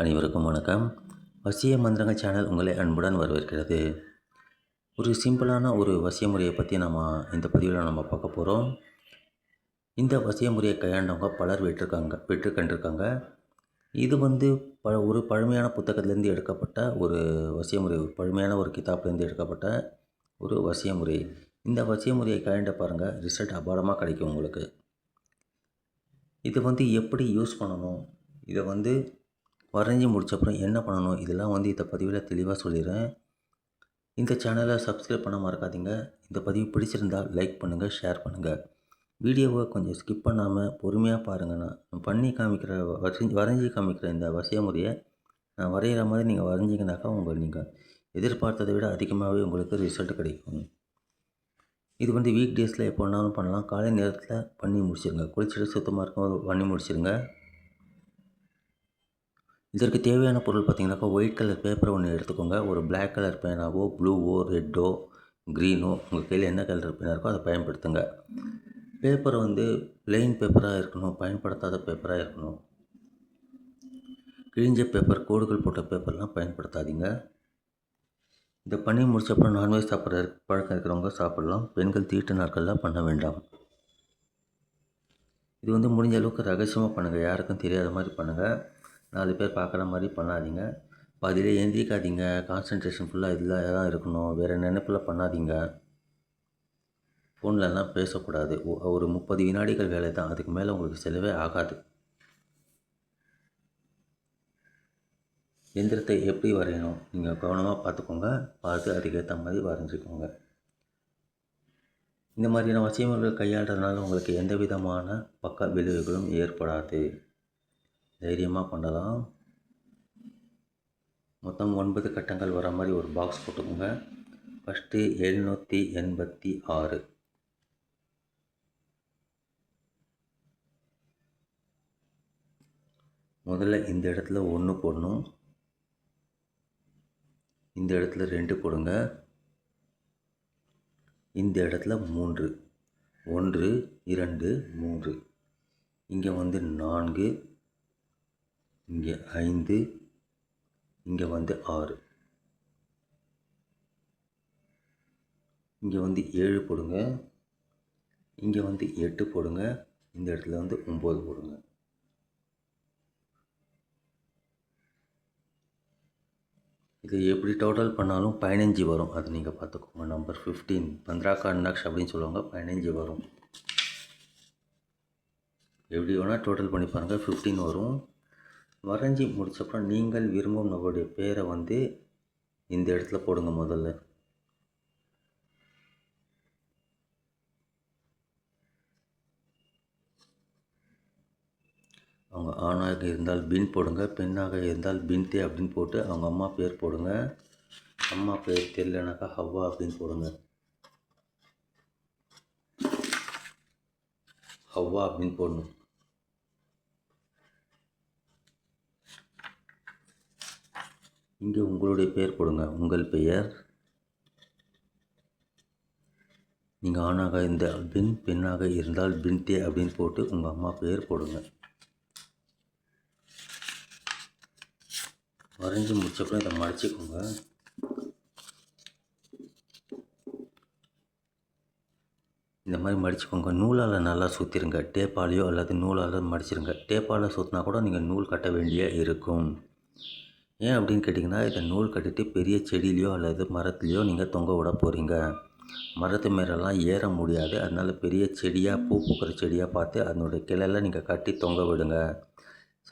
அனைவருக்கும் வணக்கம். வசிய மந்திரங்கள் சேனல் உங்களை அன்புடன் வரவேற்கிறது. ஒரு சிம்பிளான ஒரு வசிய முறையை பற்றி நம்ம இந்த பதிவில் நம்ம பார்க்க போகிறோம் இந்த வசிய முறையை கையாண்டவங்க பலர் விட்டுருக்காங்க விட்டு கண்டிருக்காங்க. இது வந்து ப ஒரு பழமையான புத்தகத்திலேருந்து எடுக்கப்பட்ட ஒரு வசிய முறை ஒரு பழமையான ஒரு கிதாப்லேருந்து எடுக்கப்பட்ட ஒரு வசிய முறை. இந்த வசிய முறையை கையாண்ட பாருங்கள் ரிசல்ட் அபாரமாக கிடைக்கும் உங்களுக்கு. இது வந்து எப்படி யூஸ் பண்ணணும்? இதை வந்து வரைஞ்சி முடிச்சப்புறம் என்ன பண்ணணும்? இதெல்லாம் வந்து இந்த பதிவில் தெளிவாக சொல்லிடுறேன். இந்த சேனலை சப்ஸ்கிரைப் பண்ண மறக்காதீங்க. இந்த பதிவு பிடிச்சிருந்தால் லைக் பண்ணுங்கள் ஷேர் பண்ணுங்கள் வீடியோவை கொஞ்சம் ஸ்கிப் பண்ணாமல் பொறுமையாக பாருங்கண்ணா நான் பண்ணி காமிக்கிற வரைஞ்சி வரைஞ்சி காமிக்கிற இந்த வசிய முறையை நான் வரைகிற மாதிரி நீங்கள் வரைஞ்சிங்கனாக்கா உங்கள் நீங்கள் எதிர்பார்த்ததை விட அதிகமாகவே உங்களுக்கு ரிசல்ட் கிடைக்கும். இது வந்து வீக் டேஸில் எப்போ வேணாலும் பண்ணலாம். காலை நேரத்தில் பண்ணி முடிச்சிருங்க. குளிச்சுட்டு சுத்தமாக இருக்கும். பண்ணி முடிச்சிருங்க. இதற்கு தேவையான பொருள் பார்த்தீங்கன்னாக்கா ஒயிட் கலர் பேப்பர் ஒன்று எடுத்துக்கோங்க. ஒரு பிளாக் கலர் பேனாவோ ப்ளூவோ ரெட்டோ க்ரீனோ உங்கள் கையில் என்ன கலர் பேனாக இருக்கோ அதை பயன்படுத்துங்க. பேப்பர் வந்து பிளெயின் பேப்பராக இருக்கணும் பயன்படுத்தாத பேப்பராக இருக்கணும். கிழிஞ்ச பேப்பர் கோடுகள் போட்ட பேப்பர்லாம் பயன்படுத்தாதீங்க. இந்த பண்ணி முடிச்சப்பறம் நான்வெஜ் சாப்பிட்ற பழக்கம் இருக்கிறவங்க சாப்பிடலாம். பெண்கள் தீட்டு நாட்கள்லாம் பண்ண வேண்டாம். இது வந்து முடிஞ்ச அளவுக்கு ரகசியமாக பண்ணுங்கள் யாருக்கும் தெரியாத மாதிரி பண்ணுங்கள் நாலு பேர் பார்க்குற மாதிரி பண்ணாதீங்க. பாதியிலே எந்திரிக்காதீங்க கான்சன்ட்ரேஷன் ஃபுல்லாக இதில் தான் இருக்கணும். வேறு நினைப்பில் பண்ணாதீங்க. ஃபோன்லலாம் பேசக்கூடாது. ஒ- ஒரு முப்பது வினாடிகள் வேலை தான். அதுக்கு மேலே உங்களுக்கு செலவே ஆகாது. எந்திரத்தை எப்படி வரையணும்? நீங்கள் கவனமாக பார்த்துக்கோங்க. பார்த்து அதுக்கேற்ற மாதிரி வரைஞ்சிக்கோங்க. இந்த மாதிரியான வசியமுறைகள் கையாளுறதுனால உங்களுக்கு எந்த விதமான பக்க விளைவுகளும் ஏற்படாது. தைரியமாக பண்ணலாம். மொத்தம் ஒன்பது கட்டங்கள் வர மாதிரி ஒரு பாக்ஸ் போட்டுக்கோங்க. ஃபஸ்ட்டு எழுநூற்றி எண்பத்தி ஆறு. முதல்ல இந்த இடத்துல ஒன்று போடணும். இந்த இடத்துல ரெண்டு போடுங்க. இந்த இடத்துல மூன்று. ஒன்று இரண்டு மூன்று. இங்கே வந்து நான்கு இங்கே ஐந்து இங்கே வந்து ஆறு. இங்கே வந்து ஏழு போடுங்க. இங்கே வந்து எட்டு போடுங்க. இந்த இடத்துல வந்து ஒம்பது போடுங்க. இது எப்படி டோட்டல் பண்ணாலும் பதினஞ்சு வரும். அது நீங்கள் பார்த்துக்கோங்க. நம்பர் ஃபிஃப்டீன் பந்த்ராக்கா நக்ஷ் அப்படின்னு சொல்லுவாங்க. பதினஞ்சு வரும். எப்படி வேணால் டோட்டல் பண்ணி பாருங்கள் ஃபிஃப்டீன் வரும். வரைஞ்சி முடிச்சப்பறம் நீங்கள் விரும்பும் நபருடைய பேரை வந்து இந்த இடத்துல போடுங்க முதல்ல. அவங்க ஆணாக இருந்தால் பின் போடுங்க பெண்ணாக இருந்தால் பின்தே அப்படின்னு போட்டு அவங்க அம்மா பேர் போடுங்க. அம்மா பேர் தெரியலனாக்கா ஹவ்வா அப்படின்னு போடுங்க. ஹவ்வா அப்படின்னு போடணும். இங்கே உங்களுடைய பெயர் போடுங்க. உங்கள் பெயர்? நீங்கள் ஆணாக இந்த பின் பெண்ணாக இருந்தால் பின்தே அப்படின்னு போட்டு உங்கள் அம்மா பெயர் போடுங்க. வரைஞ்சி முடிச்சப்பறம் இதை மடிச்சுக்கோங்க இந்த மாதிரி மடிச்சுக்கோங்க நூலால் நல்லா சுற்றிருங்க டேப்பாலேயோ அல்லது நூலால் மடிச்சிருங்க டேப்பால் சுற்றினா கூட நீங்கள் நூல் கட்ட வேண்டிய இருக்கும். ஏன் அப்படின்னு கேட்டிங்கன்னா இதை நூல் கட்டிட்டு பெரிய செடியிலையோ அல்லது மரத்துலேயோ நீங்கள் தொங்க விட போகிறீங்க மரத்து மேலெல்லாம் ஏற முடியாது. அதனால் பெரிய செடியாக பூ பூக்கிற செடியாக பார்த்து அதனுடைய கிளையில் நீங்கள் கட்டி தொங்க விடுங்க.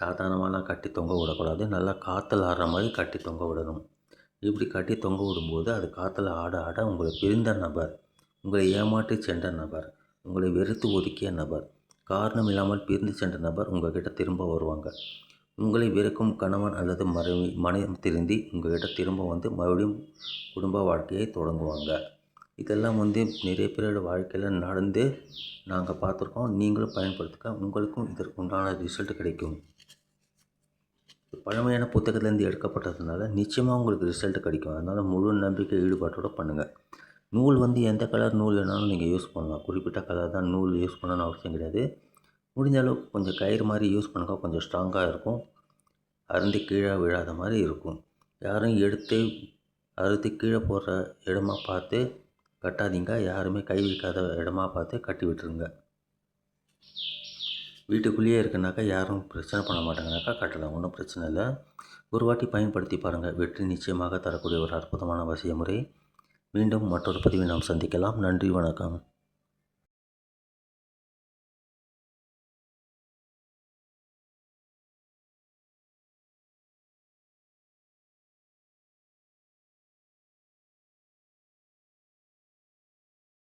சாதாரணமாலாம் கட்டி தொங்க விடக்கூடாது. நல்லா காற்றுல ஆடுற மாதிரி கட்டி தொங்க விடணும். இப்படி கட்டி தொங்க விடும்போது அது காற்றுல ஆட ஆட உங்களை பிரிந்த நபர் உங்களை ஏமாற்றி சென்ற நபர் உங்களை வெறுத்து ஒதுக்கிய நபர் காரணம் இல்லாமல் பிரிந்து சென்ற நபர் உங்ககிட்ட திரும்ப வருவாங்க. உங்களை வெறுக்கும் கணவன் அல்லது மனைவி மனம் திருந்தி உங்களிடம் திரும்ப வந்து மறுபடியும் குடும்ப வாழ்க்கையை தொடங்குவாங்க. இதெல்லாம் வந்து நிறைய பேரோட வாழ்க்கையில் நடந்து நாங்கள் பார்த்துருக்கோம். நீங்களும் பயன்படுத்துக்க உங்களுக்கும் இதற்கு உண்டான ரிசல்ட் கிடைக்கும் பழமையான புத்தகத்துலேருந்து எடுக்கப்பட்டதுனால நிச்சயமாக உங்களுக்கு ரிசல்ட் கிடைக்கும். அதனால் முழு நம்பிக்கை ஈடுபாட்டோட பண்ணுங்கள் நூல் வந்து எந்த கலர் நூல் வேணாலும் நீங்கள் யூஸ் பண்ணலாம். குறிப்பிட்ட கலர் தான் நூல் யூஸ் பண்ணணும்னு அவசியம் கிடையாது. முடிஞ்ச அளவுக்கு கொஞ்சம் கயிறு மாதிரி யூஸ் பண்ணுங்க கொஞ்சம் ஸ்ட்ராங்காக இருக்கும். அறுந்து கீழே விழாத மாதிரி இருக்கும். யாரும் எடுத்து அறுத்து கீழே போடுற இடமா பார்த்து கட்டாதீங்க. யாருமே கை வைக்காத இடமா பார்த்து கட்டி விட்டுருங்க. வீட்டுக்குள்ளேயே இருக்குனாக்கா யாரும் பிரச்சனை பண்ண மாட்டாங்கனாக்கா கட்டலாம். ஒன்றும் பிரச்சனை இல்லை. ஒரு வாட்டி பயன்படுத்தி பாருங்கள் வெற்றி நிச்சயமாக தரக்கூடிய ஒரு அற்புதமான வசிய முறை. மீண்டும் மற்றொரு பதிவை நாம் சந்திக்கலாம். நன்றி வணக்கம்.